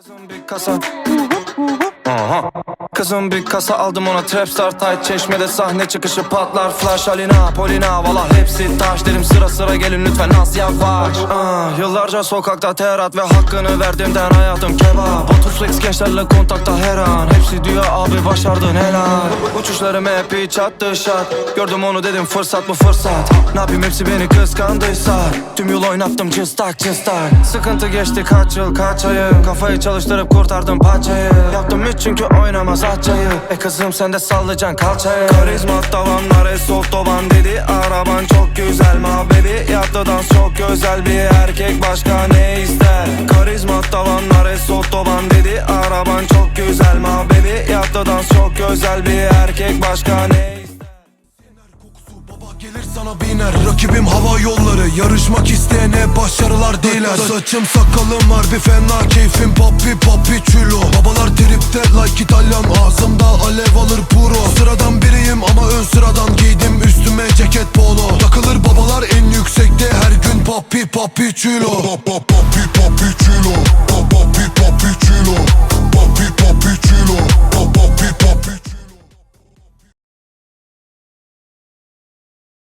Kızım bir kasa. Aha. Kızım bir kasa aldım ona. Trapstar tight. Çeşmede sahne çıkışı patlar. Flash Alina Polina valla hepsi taş. Dedim sıra sıra gelin lütfen az yavaş. Ah, Yıllarca sokakta terat ve hakkını verdiğimden hayatım kebap. Botuflex gençlerle kontakta her an. Hepsi diyor abi başardın helal. Uçuşlarım hep hiç attı şat Gördüm onu dedim fırsat mı fırsat. Ne yapayım hepsi beni kıskandıysa Tüm yol oynattım cıstak cıstak Sıkıntı geçti kaç yıl kaç ayı. Kafayı çalıştırıp kurtardım paçayı Yaptım hiç çünkü oynamaz atçayı E kızım sen de sallayacaksın kalçayı. Karizma tavanlar esot doban dedi. Araban çok güzel ma baby. Yaptı dans çok güzel bir erkek başka ne ister? Karizma tavanlar esot doban dedi. Araban çok güzel ma dans çok güzel bir erkek başka ne gelir sana biner Rakibim hava yolları Yarışmak isteyene başarılar diler. Saçım sakalım var bir fena Keyfim. Papi papi çülo Babalar tripte like İtalyan. Ağzımda alev alır puro. Sıradan biriyim ama ön sıradan Giydim. Üstüme ceket polo. Takılır babalar en yüksekte Her gün papi papi çülo Papi papi Papi papi çülo